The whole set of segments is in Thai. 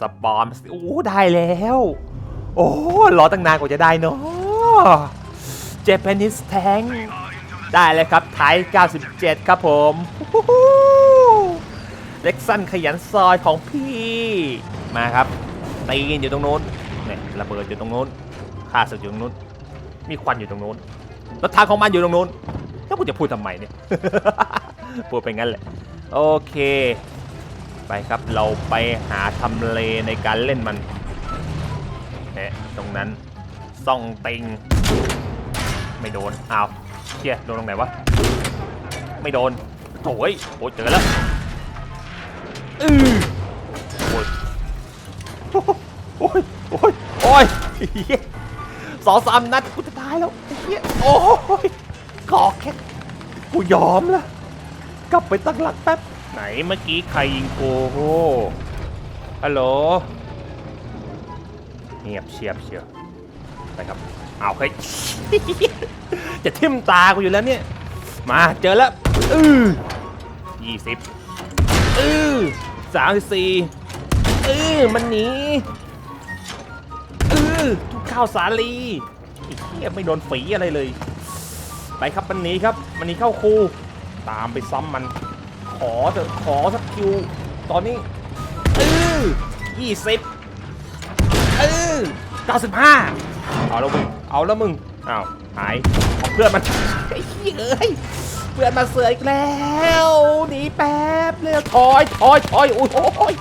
สปอร์มโอ้ได้แล้ว โอ้รอตั้งนานกว่าจะได้เนาะเจแปนิสแทงได้เลยครับไทย 97 ครับผมเล็กซันขยันซอยของพี่ มาครับตีนอยู่ตรงโน้นเนี่ยระเบิดอยู่ตรงโน้นฆ่าศึกอยู่ตรงโน้น มีควันอยู่ตรงโน้นรถทางของมันอยู่ตรงโน้นแล้วกูจะพูดทำไมเนี่ย พูดไปงั้นแหละ โอเค ไปครับเราไปหาทำเลในการเล่นมันเอ๊ะตรงนั้นซ่องติง ไม่โดนอ้าวเชี่ยโดนตรงไหนวะ ไม่โดนโถ่ยโอ้ยเจอแล้วอือโอ้ยโอ้ยโอ้ยโอ้ยเหี้ยสองสามนัดกูจะตายแล้วเหี้ยโอ้ยขอแค่กูยอมละกลับไปตั้งหลักแป๊บ ไหนเมื่อกี้ใครยิงกูโอ้ฮัลโหลเงียบเชียบเชียวไปครับเอาเฮ้ยจะทิ่มตากูอยู่แล้วเนี่ย มาเจอแล้วอือยี่สิบอือสามสิบสี่อือมันหนีอือทุกข้าวสาลีไอ้เหี้ยไม่โดนฝีอะไรเลย ไปครับมันหนีครับ มันหนีเข้าคูตามไปซ้ำมัน ขอเถอะขอสักคิว ตอนนี้เออยี่สิบเออเก้าสิบห้าเอาแล้วมึงเอาแล้วมึงอ้าวหายเพื่อนมันไอ้เหี้ยเอ้ยเพื่อนมาเสืออีกแล้วหนีแป๊บเลยถอยถอยถอยโอ้ยโอ้ย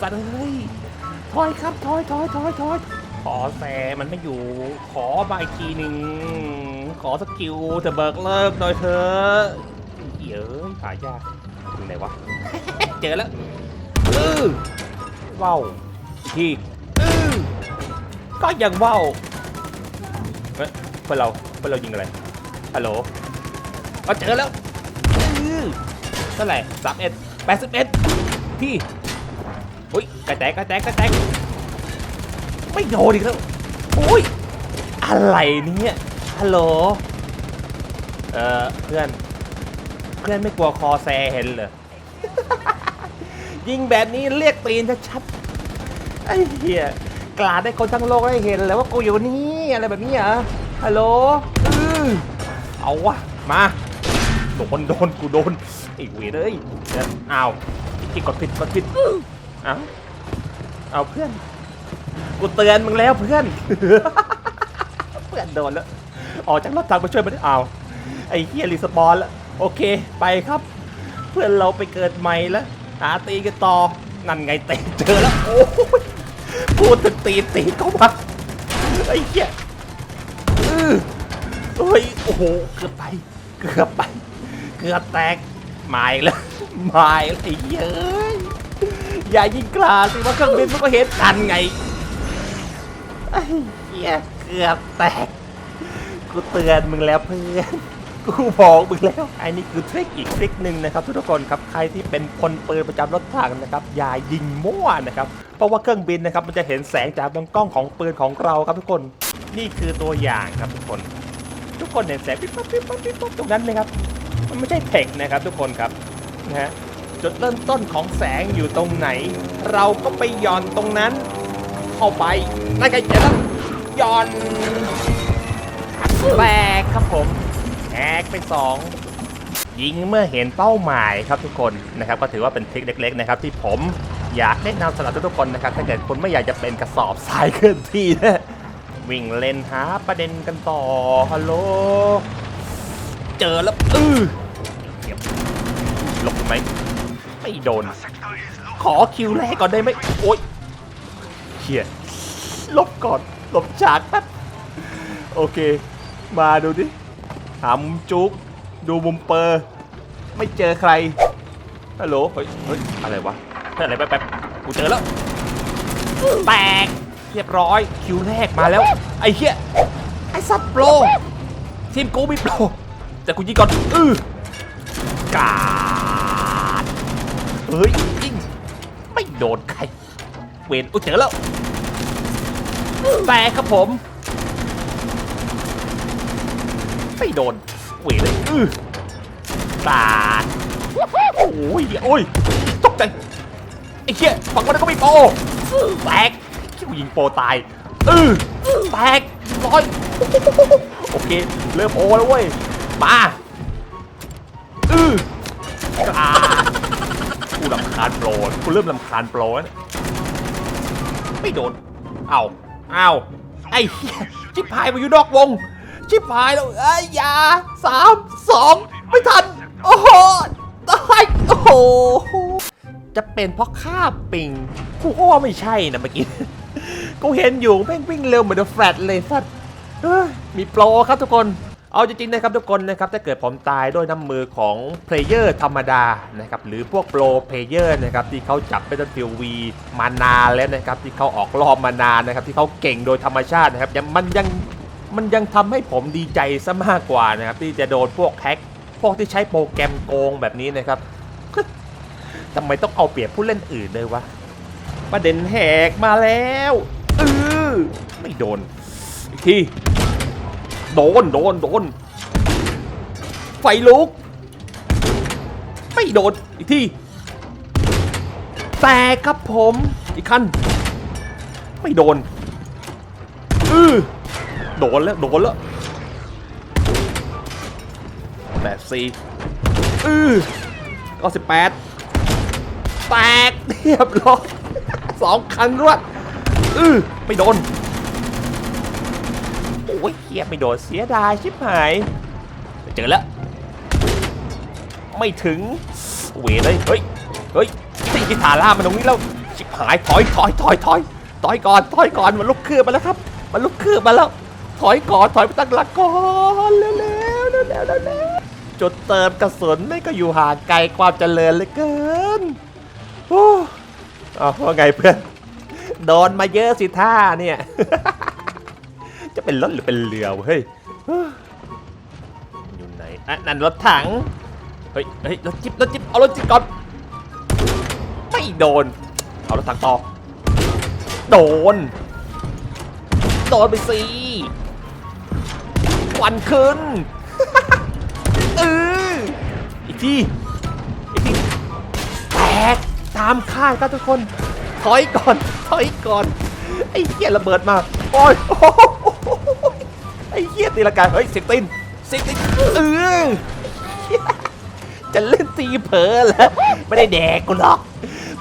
สัตว์เอ้ยถอยครับถอยถอยถอยถอยขอแซมันไม่อยู่ ขอมาอีกทีหนึ่งขอสกิลจะเบิกเลิกหน่อยเถอะเหี้ยเอ้ยหายาก ไหนวะ เจอแล้วอือว้าวทีอือก็ยังว้าวเฮ้ยเพื่อเราเพื่อเรายิงอะไรฮัลโหลเอาเจอแล้วอื้อเท่าไหร่สามเอ็ดแปดสิบเอ็ดพี่อุ้ยกระแตกกระแตกกระแตกไม่โดนอีกแล้วอุ้ยอะไรเนี่ยฮัลโหลเอ่อเพื่อน เพื่อนไม่กลัวคอแซเห็นเหรอ ยิงแบบนี้เรียกตีนชัดๆไอ้เหี้ยกลาดได้คนทั้งโลกได้เห็นแล้วว่ากูอยู่นี่อะไรแบบนี้เหรอฮัลโหลอื้อเอาวะมาโดนโดนกูโดนไอ้เวรเลยเอ้าวที่กดผิดกดผิดเอ้าเอาเพื่อนกูเตือนมึงแล้วเพื่อนเพื่อนโดนแล้วออกจากรถถังไปช่วยมันอ้าวไอ้เฮียรีสปอนแล้วโอเคไปครับ เพื่อนเราไปเกิดใหม่แล้วหาตีกันต่อ นั่นไงเตะเจอแล้ว โอ้ยพูดถึงตีตีเข้ามาไอ้เหี้ยอื้อเฮ้ยโอ้โห เกือบไป เกือบไป เกือบแตกหมายแล้วหมายไอ้เหี้ยเอ้ยอย่ายิงกลาสิว่าเครื่องบินมันก็เห็นกันไงไอ้เหี้ยเกือบแตก กูเตือนมึงแล้วเพื่อน กูบอกมึงแล้วไอ้นี่คือทริคอีกทริคหนึ่งนะครับทุกคนครับใครที่เป็นคนปืนประจำรถถังนะครับอย่ายิงมั่วนะครับเพราะว่าเครื่องบินนะครับมันจะเห็นแสงจากลำกล้องของปืนของเราครับทุกคนนี่คือตัวอย่างครับทุกคน ทุกคนเห็นแสงปิ๊บปั๊บปิ๊บปั๊บปิ๊บปั๊บตรงนั้นไหมครับ มันไม่ใช่เทคนะครับทุกคนครับนะฮะจุดเริ่มต้นของแสงอยู่ตรงไหน เราก็ไปย่อนตรงนั้น เข้าไปนั่นไงเจอแล้วย่อนแตกครับผม กไปสองยิงเมื่อเห็นเป้าหมายครับทุกคนนะครับ ก็ถือว่าเป็นทริคเล็ก ๆ นะครับ ที่ผมอยากแนะนำสำหรับทุกๆคนนะครับ ถ้าเกิดคุณไม่อยากจะเป็นกระสอบทรายเคลื่อนที่นะวิ่งเล่นหาประเด็นกันต่อฮัลโหลเจอแล้วอือเก็บหลบไหมไม่โดน ขอคิวแรกก่อนได้ไหมโอ๊ยเฮียหลบก่อนหลบฉากแป๊บโอเค มาดูดิ หามุมจุก ดูมุมเปอร์ ไม่เจอใคร ฮัลโหล เฮ้ย เฮ้ย อะไรวะเฮ้ยอะไรแป๊บแป๊บกูเจอแล้ว แตก เรียบร้อย คิวแรกมาแล้ว ไอ้เหี้ย ไอ้ซับโปร ทีมกูมีโปร แต่กูยิงก่อน อือกาดเฮ้ยยิงไม่โดนใคร เวนอุ้เจอแล้ว แตกครับผม ไม่โดนเวนเลยอือกาดโอ้ยโอ้ยตกใจไอ้เหี้ยฝั่งมันก็มีโปแตกคิวยิงโปตายเออแตกร้อยโอเค เริ่มโอแล้วเว้ยมาอืออ่ากูลำคาญโปรกูเริ่มลำคาญโปรแล้วไม่โดน เอาเอาไอ้เหี้ยชิบหายมาอยู่นอกวง ชิบหายแล้วไอ้ยอยาสามสองไม่ทัน โอ้โหตายโอ้โห จะเป็นเพราะค่าปิง กูก็ว่าไม่ใช่นะเมื่อกี้ กูเห็นอยู่แม่งวิ่งเร็วเหมือนเดอะแฟลตเลยสัตว์มีโปรครับทุกคน เอาจริงๆนะครับทุกคนนะครับถ้าเกิดผมตายด้วยน้ำมือของเพลเยอร์ธรรมดานะครับหรือพวกโปรเพลเยอร์นะครับที่เขาจับ Battlefield V มานานแล้วนะครับที่เขาออกรอบมานานนะครับที่เขาเก่งโดยธรรมชาตินะครับยังมันยัง มันยังทำให้ผมดีใจซะมากกว่านะครับ ที่จะโดนพวกแฮกพวกที่ใช้โปรแกรมโกงแบบนี้นะครับทำไมต้องเอาเปรียบผู้เล่นอื่นเลยวะประเด็นแหกมาแล้วเออไม่โดนอีกทีโดนโดนโดนไฟลุก ไม่โดนอีกทีแต่ครับผมอีกคันไม่โดนเออ โดนแล้ว โดนแล้วแปดสี่เออก็สิบแปดแตกเรียบร้อยสองคันรวดอือไม่โดน โอ้ยเฮียไม่โดนเสียดายชิบหาย เจอแล้ว ไม่ถึง เวเลย เฮ้ย เฮ้ยตีกิทาร่ามันตรงนี้แล้ว ชิบหาย ถอยถอยถอยถอยถอยก่อน ถอยก่อน มันลุกคืบมาแล้วครับ มันลุกคืบมาแล้ว ถอยก่อนถอยไปตั้งหลักก่อนเร็วๆเร็วๆเร็วๆเร็วจุดเติมกระสุนไม่ก็อยู่ห่างไกลความเจริญเหลือเกินโอ้เอาว่าไงเพื่อนโดนมาเยอะสิท่าเนี่ย จะเป็นรถหรือเป็นเรือวเฮ้ยอยู่ไหนอะนั่นรถถังเฮ้ยเฮ้ยรถจิ๊บรถจิ๊บเอารถจิ๊บก่อนไม่โดน เอารถถังต่อโดน โดนไปสิ ควันขึ้นเอออีกทีอีกทีแตกตามคาดครับทุกคน ถอยก่อน ถอยก่อน ไอ้เหี้ยระเบิดมา โอ้ยไอ้เหี้ยตีละกาเฮ้ยเสิงตินเสิงตินเออจะเล่นตีเผลอเหรอไม่ได้แดกกูหรอก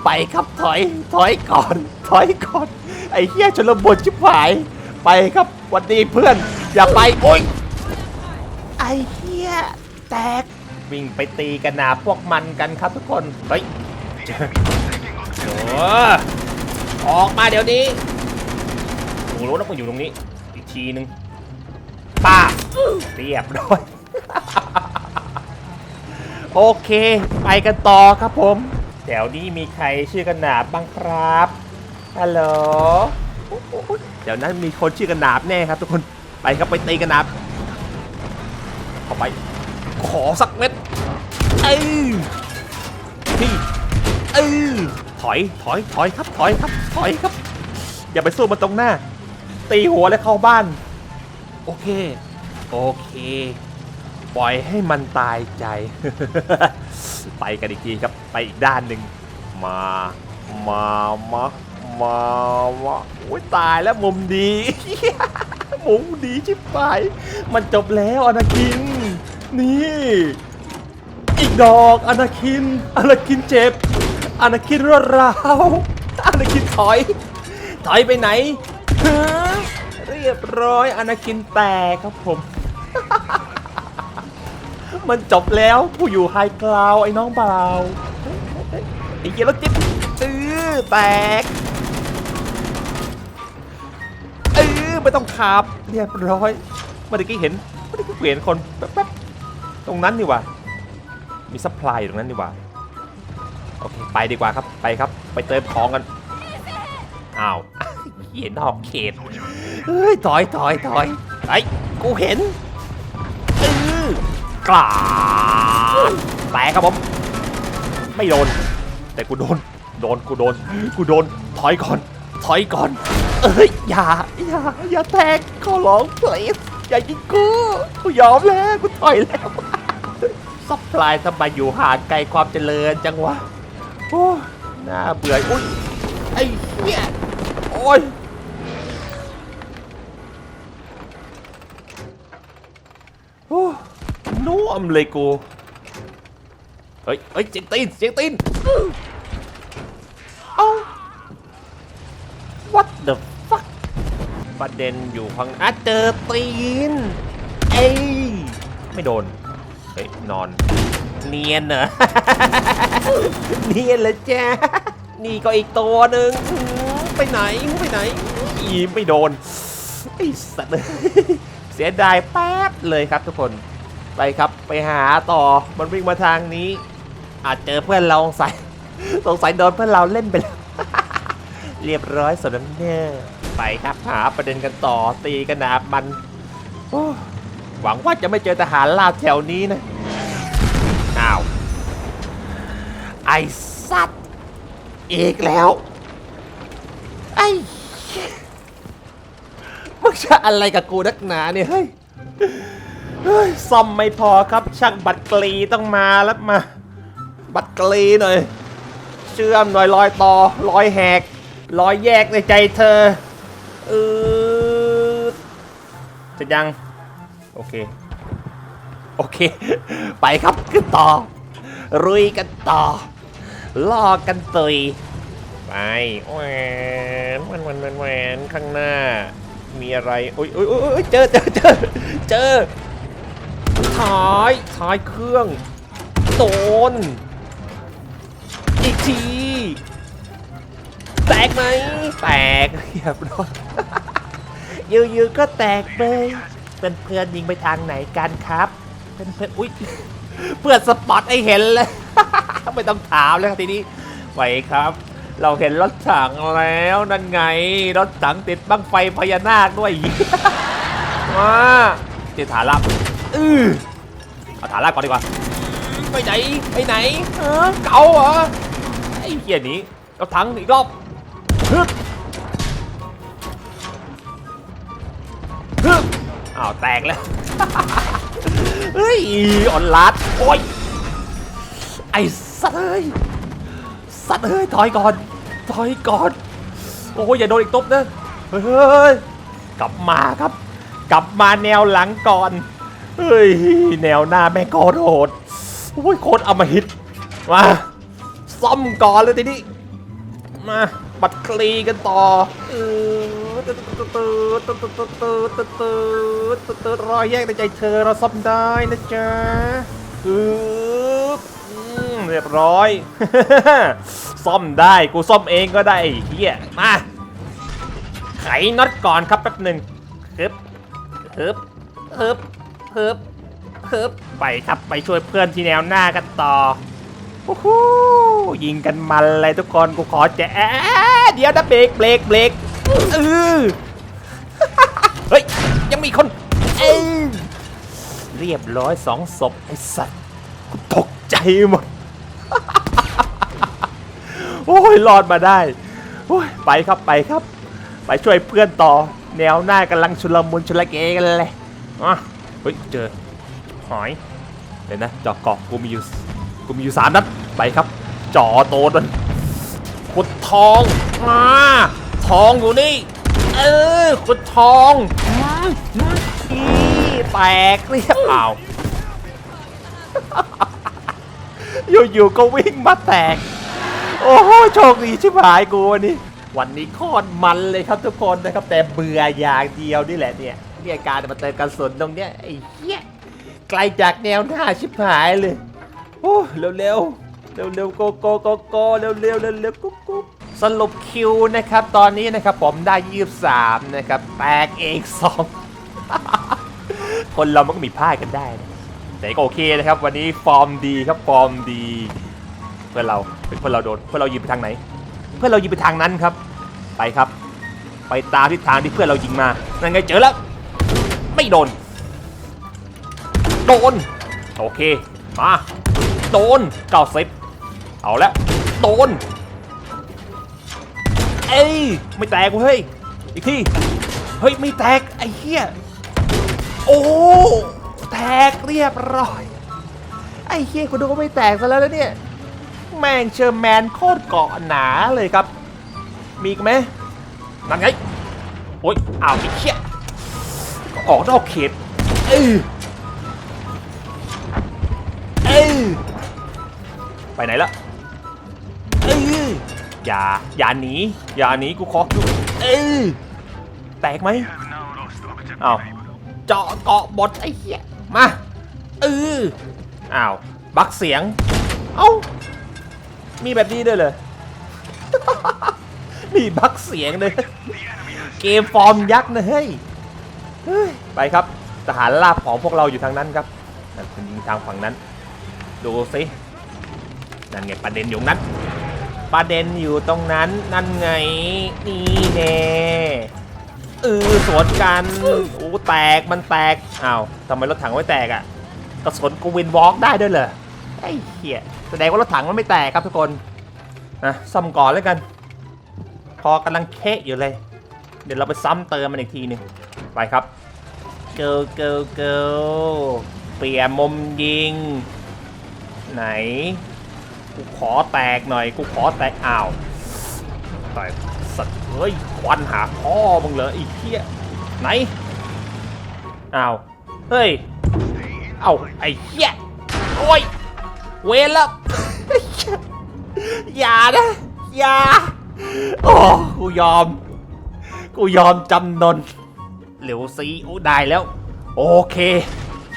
ไปครับถอย ถอยก่อน ถอยก่อน ไอ้เหี้ยชนระบนชิบหาย ไปครับวันดีเพื่อน อย่าไป โอ้ย เหี้ยแตก วิ่งไปตีกันหนาพวกมันกันครับทุกคน เฮ้ยเออออกมาเดี๋ยวนี้กูรู้นะกูอยู่ตรงนี้ อีกทีนึงป้าบเรียบร้อย โอเค ไปกันต่อครับผม แถวนี้มีใครชื่อกันหนาบบ้างครับฮัลโหลโอ้โหเดี๋ยวนั้นมีคนชื่อกันหนาบแน่ครับทุกคนไปครับไปตีกันหนาบ เข้าไป ขอสักเม็ดเอ้ยพี่เออถอยถอยถอยครับถอยครับถอยครับ อย่าไปสู้มันตรงหน้า ตีหัวแล้วเข้าบ้าน โอเค โอเค ปล่อยให้มันตายใจ ไปกันอีกทีครับไปอีกด้านหนึ่งมา มามามามาโอ้ยตายแล้วมุมดี มุมดีชิบไปมันจบแล้วอนาคิน นี่ อีกดอกอนาคินอนาคินเจ็บอนาคินรวดร้าวอนาคินถอย ถอยไปไหนเรียบร้อยอนาคินแตกครับผม มันจบแล้วผู้อยู่ไฮกราวไอ้น้องเบาไอ้เหี้ยรถจิ๊บตื้อแตก ไม่ต้องขับเรียบร้อยเมื่อกี้เห็นเมื่อกี้เห็นคนแป๊บๆตรงนั้นนี่ว่ามีซัพพลายอยู่ตรงนั้นดีกว่าโอเคไปดีกว่าครับไปครับ ไปเติมของกันอ้าวเหี้ยนอกเขตเฮ้ยถอยถอยถอยไอ้กูเห็นเออกลาดแตกครับผมไม่โดน แต่กูโดน โดนกูโดน กูโดน ถอยก่อน ถอยก่อน เอ้ยอย่าอย่าอย่าแตกขอร้องเพลสอย่ายิงกูกูยอมแล้วกูถอยแล้วซัพพลายทำไมอยู่ห่างไกลความเจริญจังวะโอ้น่าเบื่ออุ้ยไอ้เหี้ยโอ้ยโอ้น่วมเลยกูเฮ้ยเฮ้ยเสียงตีนเสียงตีนเอ้า what the fuck ประเด็นอยู่ข้างอะเจอตีน เอ้ย ไม่โดน เฮ้ย นอน เนียนเหรอ เนียนเลยจ้านี่ก็อีกตัวหนึ่งไปไหนไปไหนอีไม่โดนไอ้สัตว์เสียดายแป๊บเลยครับทุกคนไปครับไปหาต่อมันวิ่งมาทางนี้ อาจเจอเพื่อนเราสงสัยสงสัยโดนเพื่อนเราเล่นไปแล้ว เรียบร้อยสมน้ำเน่ไปครับหาประเด็นกันต่อตีกันหนาบมันโอ้หวังว่าจะไม่เจอทหารลาบแถวนี้นะอ้าวไอสัตว์อีกแล้ว ไอ้มึงจะอะไรกับกูนักหนาเนี่ยเฮ้ยซ่อมไม่พอครับช่างบัตรกรีต้องมาแล้วมา บัตรกรีหน่อย เชื่อมหน่อยรอยต่อรอยแหก รอยแยกในใจเธอเออจะยัง โอเค โอเค ไปครับขึ้นต่อ รุยกันต่อ ล่อกันตุย ไปแหวนแหวนแหวนแหวนข้างหน้า มีอะไรโอ้ยโอ้ยโอ้ยเจอเจอเจอเจอท้ายท้ายเครื่องโดนอีกที แตกไหม แตกเรียบร้อยอยู่ๆก็แตกไปเป็นเพื่อนยิงไปทางไหนกันครับเป็นเพื่อนอุ้ยเพื่อนสปอตให้เห็นเลย ไม่ต้องถามแล้วทีนี้ไหวครับ เราเห็นรถถังแล้วนั่นไง รถถังติดบั้งไฟพญานาคด้วยมาเจอฐานลับอือเอาฐานลับก่อนดีกว่า ไปไหน ไปไหนเออเก่าเหรอไอ้เหี้ยหนี้รถถังอีกรอบ ฮึบฮึบอ้าวแตกแล้ว เฮ้ยออนลัดโอ้ย ไอ้สัตว์เอ้ย สัตว์เอ้ย ถอยก่อน ถอยก่อน โอ้ยอย่าโดนอีกตบนะเฮ้ย กลับมาครับ กลับมาแนวหลังก่อน เฮ้ย แนวหน้าแม่งโคตรโหดโอ้ยโคตรอำมหิตมาซ่อมก่อนเลยทีนี้ มา บัดคลีกันต่อเออตืดตืดตืดตืดตืดตืดตืดตืดตืดตืดรอยแยกในใจเธอเราซ่อมได้นะจ๊ะคืออืมเรียบร้อย ซ่อมได้กูซ่อมเองก็ได้เฮียมาไขน็อตก่อนครับแป๊บหนึ่งฮึบฮึบฮึบฮึบฮึบไปครับไปช่วยเพื่อนที่แนวหน้ากันต่อ โอ้โหยิงกันมันเลยทุกคนกูขอแจะเดี๋ยวนะเบรกเบรกเบรกเออเฮ้ยยังมีคนเอ้ยเรียบร้อยสองศพไอ้สัตว์กูตกใจหมดโอ้ยรอดมาได้โอ้ยไปครับไปครับ ไปช่วยเพื่อนต่อ แนวหน้ากำลังชุลมุนชุลเกกันเลยอะเฮ้ยเจอหอยเดี๋ยวนะจอกเกาะกูมีอยู่ กูมีอยู่สามนัดไปครับจ่อโตนมันขุดทองมาทองอยู่นี่ เออขุดทองอีแตกเรียบเปล่าอยู่ๆก็วิ่งมาแตก โอ้โหโชคดีชิบหายกูวันนี้ วันนี้โคตรมันเลยครับทุกคนนะครับ แต่เบื่ออย่างเดียวนี่แหละเนี่ยเนี่ยการมาเติมกระสุนตรงเนี้ยไอ้เหี้ยไกลจากแนวหน้าชิบหายเลย โอ้เร็วเร็วเร็วเร็วโกโกโกโกเร็วเร็วเร็วเร็วกุ๊กกุ๊กสรุปคิวนะครับ ตอนนี้นะครับผมได้ 23 นะครับ แตกเองสองคนเรามันก็มีพลาดกันได้นะแต่ก็โอเคนะครับ วันนี้ฟอร์มดีครับฟอร์มดี เพื่อนเราเป็นเพื่อนเราโดนเพื่อนเรายิงไปทางไหน เพื่อนเรายิงไปทางนั้นครับ ไปครับ ไปตามทิศทางที่เพื่อนเรายิงมานั่นไงเจอแล้ว ไม่โดน โดน โอเค มา โดนเก้าสิบเอาละโดน เอ้ย ไม่แตกเว้ย อีกที เฮ้ย ไม่แตก ไอ้เหี้ย โอ้ แตกเรียบร้อย ไอ้เหี้ยกูดูว่าไม่แตกซะแล้วเนี่ย แมงเชอร์แมนโคตรเกาะหนาเลยครับ มีกไหมนั่นไง โอ๊ยอ้าวไอ้เชี่ยออกนอกเขตเออ ไปไหนละเอออย่าอย่าหนีอย่าหนีกูขออยู่เออแตกไหมอ้าวเจาะเกาะบดไอ้เหี้ยมาเอออ้าวบักเสียง เอ้ามีแบบนี้ด้วยเลยมีบักเสียงเลยเกมฟอร์มยักษ์นะเฮ้ยเฮ้ยไปครับทหารลาบของพวกเราอยู่ทางนั้นครับนั่นเป็นยิงทางฝั่งนั้น ดูสิ นั่นไงประเด็นอยู่นั้นประเด็นอยู่ตรงนั้นนั่นไงนี่แน่เออสวนกันโอ้แตกมันแตกอ้าวทำไมรถถังไม่แตกอะกระสุนกูวินวอล์กได้ด้วยเหรอไอ้เหี้ยแสดงว่ารถถังมันไม่แตกครับทุกคนนะซ่อมก่อนแล้วกัน พอกำลังเคะอยู่เลย เดี๋ยวเราไปซ้ำเติมมันอีกทีหนึ่งไปครับเกิลเกิลเกิลเปลี่ยนมุมยิง ไหน กูขอแตกหน่อย กูขอแตกอ้าวแตกสัตว์เฮ้ยควันหาพ่อมึงเหรอไอีเหี้ยไหนอ้าวเฮ้ยเอ้าไอ้เหี้ยโอ้ยเวรล้วอย่านะอย่าโอ้กูยอม กูยอมจำนนเหลวซีโอ้ได้แล้ว โอเค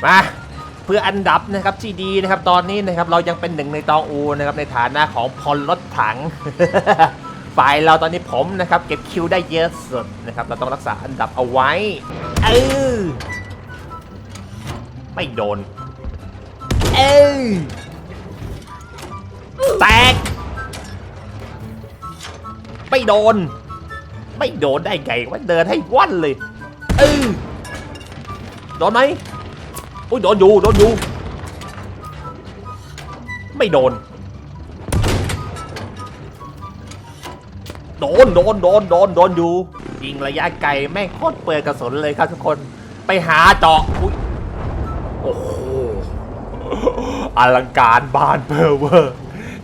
มา เพื่ออันดับนะครับที่ดีนะครับตอนนี้นะครับเรายังเป็นหนึ่งในตองอูนะครับในฐานะของพลรถถัง ฝ่ายเราตอนนี้ผมนะครับเก็บคิวได้เยอะสุดนะครับเราต้องรักษาอันดับเอาไว้เออไม่โดนเออแตกไม่โดน ไม่โดนได้ไงว่าเดินให้ว่อนเลยเออโดนไหม อุ้ยโดนอยู่โดนอยู่ไม่โดน โดนโดนโดนโดนโดนอยู่ยิงระยะไกลแม่งโคตรเปลือยกระสุนเลยครับทุกคนไปหาเจาะอุ้ยโอ้โหอลังการบานเพอเวอร์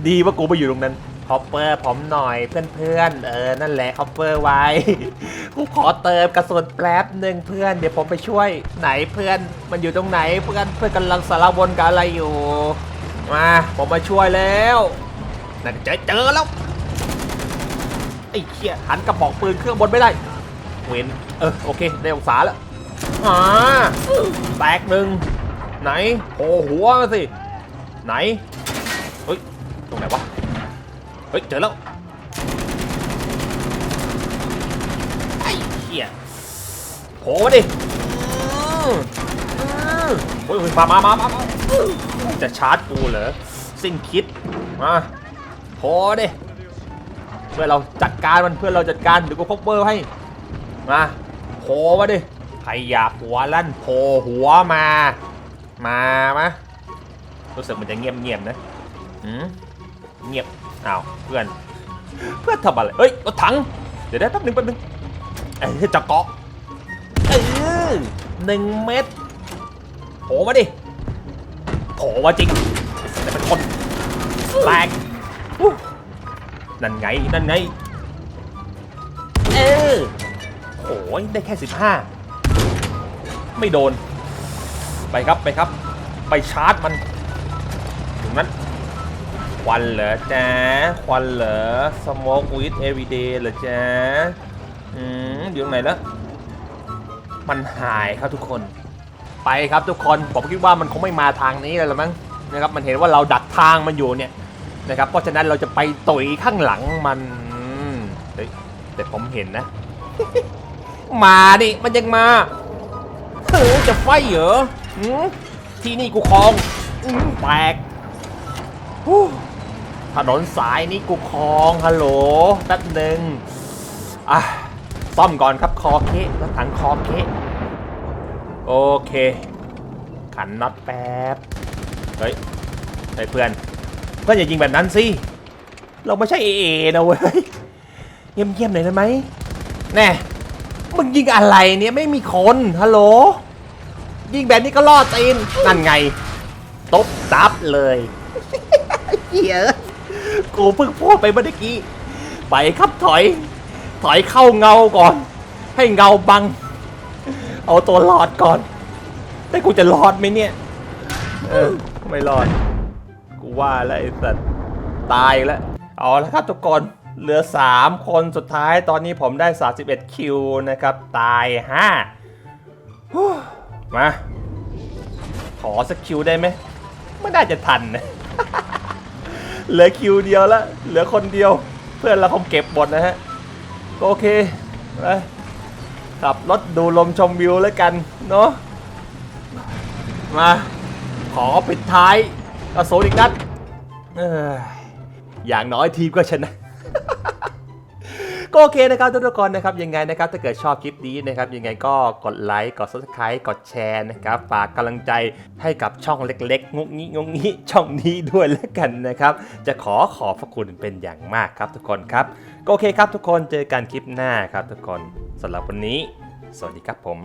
ดีว่ากูไปอยู่ตรงนั้น คอปเปอร์ผมหน่อยเพื่อนๆ เออ นั่นแหละคอปเปอร์ไว้ กูขอเติมกระสุนแป๊บหนึ่งเพื่อน เดี๋ยวผมไปช่วยไหนเพื่อน มันอยู่ตรงไหนเพื่อนเพื่อนกำลังสารวนกับอะไรอยู่ มาผมมาช่วยแล้วนั่นเจอเจอแล้วไอ้เหี้ยหันกระบอกปืนเครื่องบนไม่ได้ เว้นเออโอเคได้องศาแล้วอ่าแตกหนึ่งไหนโผล่หัวมาสิ ไหนเฮ้ยตรงไหนวะ เฮ้ย เจอแล้ว ไอ้เหี้ยโผล่มาดิโอ้ยมามามามามาจะชาร์จกูเหรอ สิ้นคิด มาโผล่ดิเพื่อเราจัดการมันเพื่อเราจัดการเดี๋ยวกูพกเบอร์ให้ มาโผล่มาดิใครอยากหัวลั่นโผล่หัวมา มามารู้สึกมันจะเงียบเงียบๆนะหืม เงียบอ้าวเพื่อน เพื่อนทำอะไรเฮ้ยรถถัง เดี๋ยวได้แป๊บหนึงแป๊บหนึงเอ้ยจะเกาะเออหนึ่งเม็ดโผล่มาดิโผล่มาจริงแต่เป็นคนแรงนั่นไงนั่นไงเออโอ้ยได้แค่ 15 ไม่โดน ไปครับไปครับ ไปชาร์จมัน ควันเหรอจ๊ะควันเหรอ smoke with everyday เหรอจ๊ะอืมอยู่ตรงไหนแล้วมันหายครับทุกคน ไปครับทุกคนผมคิดว่ามันคงไม่มาทางนี้เลยละมั้งนะครับมันเห็นว่าเราดักทางมันอยู่เนี่ยนะครับเพราะฉะนั้นเราจะไปตุยข้างหลังมันเฮ้ยแต่ผมเห็นนะ มาดิมันยังมาเฮ้จะไฟเหรอที่นี่กูคลองอื้อแตกฮู้ ถนนสายนี้กูคลองฮัลโหลแป๊บหนึ่งอะซ่อมก่อนครับคอเคะรถถังคอเคะโอเค ขันน็อตแป๊บ เฮ้ยเฮ้ยเพื่อนเพื่อนอย่ายิงแบบนั้นสิ เราไม่ใช่เอเอนะเว้ยเงียบๆหน่อยได้ไหมแน่มึงยิงอะไรเนี่ยไม่มีคนฮัลโหลยิงแบบนี้ก็ล่อตีนนั่นไงตบซับเลยเหี้ย กูเพิ่งพูดไปเมื่อกี้ ไปครับถอย ถอยเข้าเงาก่อน ให้เงาบัง เอาตัวรอดก่อน แต่กูจะรอดไหมเนี่ย เออ ไม่รอด กูว่าแล้วไอ้สัตว์ตายแล้ว เอาละครับทุกคน เหลือ 3 คนสุดท้ายตอนนี้ผมได้ 31 คิวนะครับ ตาย 5 มา ขอสักคิวได้ไหม ไม่ได้จะทันนะ เหลือคิวเดียวละเหลือคนเดียว เพื่อนเราคงเก็บหมดนะฮะก็โอเคไปขับรถดูลมชมวิวแล้วกันเนาะมาขอปิดท้ายกระโซนอีกนัดอยอย่างน้อยทีมก็ชนะ โอเคนะครับทุกคนนะครับยังไงนะครับถ้าเกิดชอบคลิปนี้นะครับยังไงก็กดไลค์กด subscribe กดแชร์นะครับฝากกำลังใจให้กับช่องเล็กๆ งุกงี้งุกงี้ช่องนี้ด้วยแล้วกันนะครับจะขอขอบพระคุณเป็นอย่างมากครับทุกคนครับก็โอเคครับทุกคนเจอกันคลิปหน้าครับทุกคนสำหรับวันนี้ สวัสดีครับผม